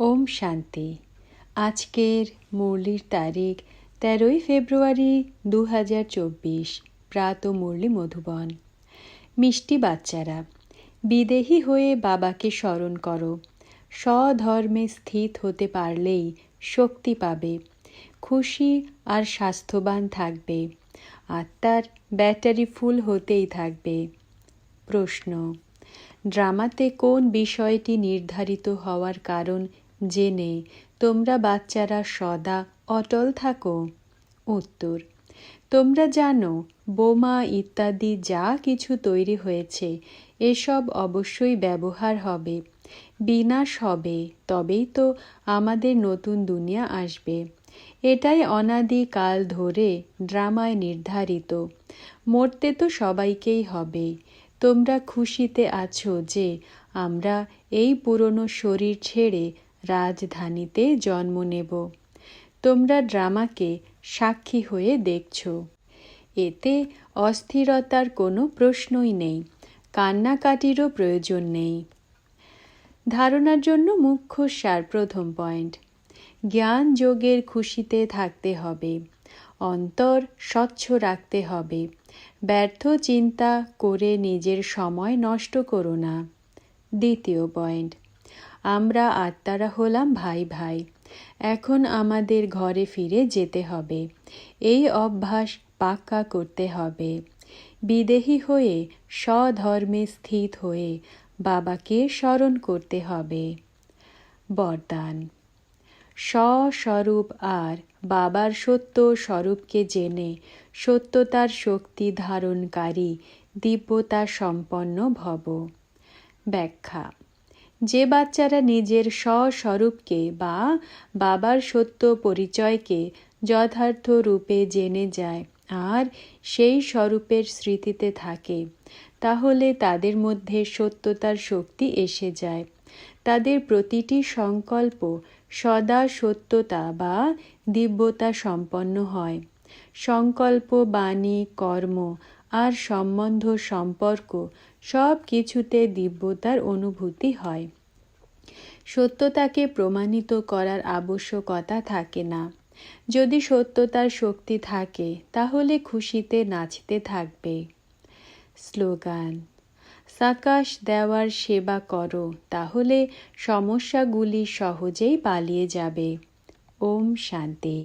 ওম শান্তি। আজকের মুরলির তারিখ তেরোই ফেব্রুয়ারি দু হাজার চব্বিশ, প্রাত মুরলি মধুবন। মিষ্টি বাচ্চারা, বিদেহী হয়ে বাবাকে স্মরণ করো। স্বধর্মে স্থিত হতে পারলেই শক্তি পাবে, খুশি আর স্বাস্থ্যবান থাকবে, আত্মার ব্যাটারি ফুল হতেই থাকবে। প্রশ্ন, ড্রামাতে কোন বিষয়টি নির্ধারিত হওয়ার কারণ জেনে তোমরা বাচ্চারা সদা অটল থাকো। উত্তর, তোমরা জানো, বোমা ইত্যাদি যা কিছু তৈরি হয়েছে, এসব অবশ্যই ব্যবহার হবে। বিনাশ হবে, তবেই তো আমাদের নতুন দুনিয়া আসবে। এটাই অনাদিকাল ধরে ড্রামায় নির্ধারিত। মরতে তো সবাইকেই হবে। তোমরা খুশিতে আছো যে আমরা এই পুরনো শরীর ছেড়ে রাজধানীতে জন্ম নেব। তোমরা ড্রামাকে সাক্ষী হয়ে দেখছ। এতে অস্থিরতার কোনো প্রশ্নই নেই, কান্নাকাটিরও প্রয়োজন নেই। ধারণার জন্য মুখ্য সার প্রথম পয়েন্ট। জ্ঞান যোগের খুশিতে থাকতে হবে, অন্তর স্বচ্ছ রাখতে হবে, ব্যর্থ চিন্তা করে নিজের সময় নষ্ট করো না। দ্বিতীয় পয়েন্ট। আমরা আত্মারা হলাম ভাই ভাই। এখন আমাদের ঘরে ফিরে যেতে হবে। এই অভ্যাস পাক্কা করতে হবে। বিদেহী হয়ে, স্বধর্মে স্থিত হয়ে বাবাকে স্মরণ করতে হবে। বরদান। স্বস্বরূপ আর বাবার সত্য স্বরূপকে জেনে সত্যতার শক্তি ধারণকারী দিব্যতা সম্পন্ন ভব। ব্যাখ্যা। যে বাচ্চারা নিজের স্বস্বরূপকে বা বাবার সত্য পরিচয়কে যথার্থ রূপে জেনে যায় আর সেই স্বরূপের স্মৃতিতে থাকে, তাহলে তাদের মধ্যে সত্যতার শক্তি এসে যায়। তাদের প্রতিটি সংকল্প সদা সত্যতা বা দিব্যতা সম্পন্ন হয়। সংকল্প, বাণী, কর্ম আর সম্বন্ধ, সম্পর্ক সব কিছুতে দিব্যতার অনুভূতি হয়। সত্যতাকে প্রমাণিত করার আবশ্যকতা থাকে না। যদি সত্যতার শক্তি থাকে, তাহলে খুশিতে নাচতে থাকবে। স্লোগান, সাকাশ দেওয়ার সেবা করো, তাহলে সমস্যাগুলি সহজেই পালিয়ে যাবে। ওম শান্তি।